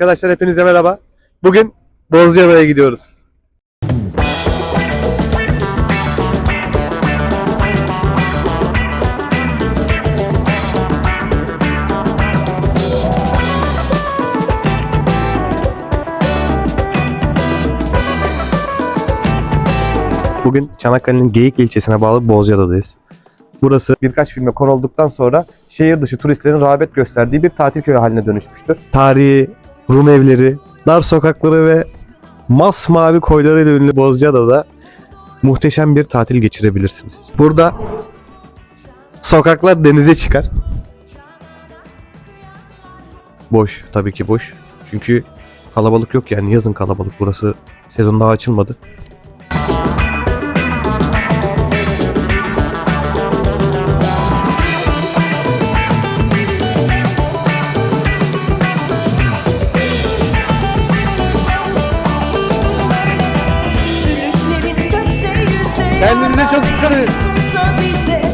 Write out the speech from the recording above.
Arkadaşlar hepinize merhaba. Bugün Bozcaada'ya gidiyoruz. Bugün Çanakkale'nin Geyik ilçesine bağlı Bozcaada'dayız. Burası birkaç filme konu olduktan sonra şehir dışı turistlerin rağbet gösterdiği bir tatil köyü haline dönüşmüştür. Tarihi, Rum evleri, dar sokakları ve masmavi koylarıyla ünlü Bozcaada'da muhteşem bir tatil geçirebilirsiniz. Burada sokaklar denize çıkar. Boş, tabii ki boş. Çünkü kalabalık yok yani yazın kalabalık. Burası sezon daha açılmadı. Kendinize çok dikkat edin.